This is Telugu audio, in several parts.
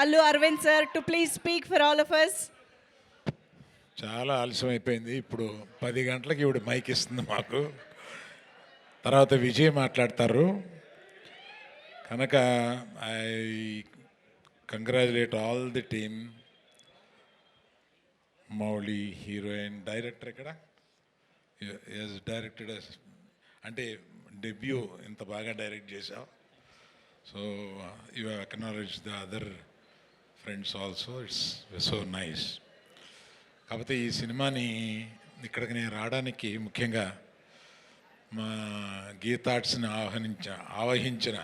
Allu Aravind sir to please speak for all of us చాలా ఆలస్యం అయిపోయింది. ఇప్పుడు పది గంటలకి ఇవిడ మైక్ ఇస్తుంది మాకు. తర్వాత విజయ్ మాట్లాడతారు. కనుక I congratulate all the team. Mouli heroine director ఇక్కడ యాజ్ డైరెక్టెడ్ అంటే డెబ్యూ ఇంత బాగా డైరెక్ట్ చేశావు. So you acknowledge the other friends also it's so nice కాకపోతే ఈ సినిమాని ఇక్కడికి నేను రావడానికి ముఖ్యంగా మా గీతార్ట్స్ని ఆహ్వానించ ఆవహించిన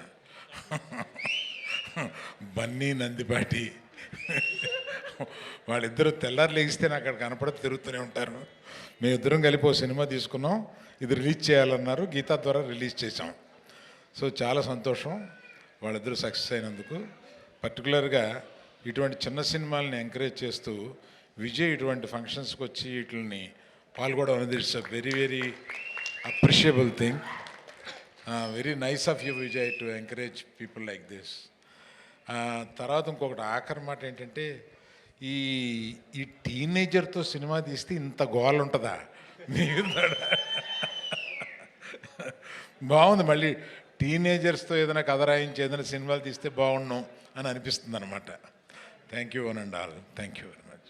బన్నీ నందిపాటి. వాళ్ళిద్దరూ తెల్లారు లేగిస్తే నాకు అక్కడ కనపడి తిరుగుతూనే ఉంటారు. మేమిద్దరం కలిపి ఓ సినిమా తీసుకున్నాం. ఇది రిలీజ్ చేయాలన్నారు. గీతా ద్వారా రిలీజ్ చేసాం సో చాలా సంతోషం. వాళ్ళిద్దరూ సక్సెస్ అయినందుకు. పర్టికులర్గా ఇటువంటి చిన్న సినిమాలని ఎంకరేజ్ చేస్తూ విజయ్ ఇటువంటి ఫంక్షన్స్కి వచ్చి వీటిని పాల్గొనడం అనేది it's a very very appreciable thing very nice of you Vijay to encourage people like this తర్వాత ఇంకొకటి ఆఖరి మాట ఏంటంటే ఈ ఈ టీనేజర్తో సినిమా తీస్తే ఇంత గోల్ ఉంటుందా? మిగతాడా బాగుంది మళ్ళీ టీనేజర్స్తో ఏదైనా కథ రాయించి ఏదైనా సినిమాలు తీస్తే బాగుండు అని అనిపిస్తుంది అనమాట thank you all thank you very much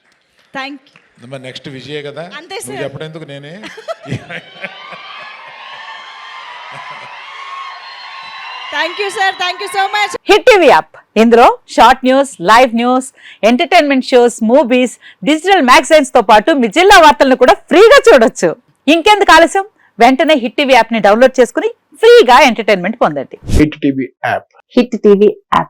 Thank you. మరి నెక్స్ట్ విజయ్ కదా? అంతే సార్. చెప్పడేందుకు నేనే? Thank you, sir. Thank you so much. Hit TV app. ఇందులో short news live news entertainment shows movies digital మ్యాగజైన్స్తో పాటు మీ జిల్లా వార్తలను కూడా ఫ్రీగా చూడొచ్చు. ఇంకెందుకు ఆలస్యం? వెంటనే హిట్ టీవీ యాప్ని డౌన్లోడ్ చేసుకుని ఫ్రీగా ఎంటర్టైన్మెంట్ పొందండి. Hit TV app. Hit TV app.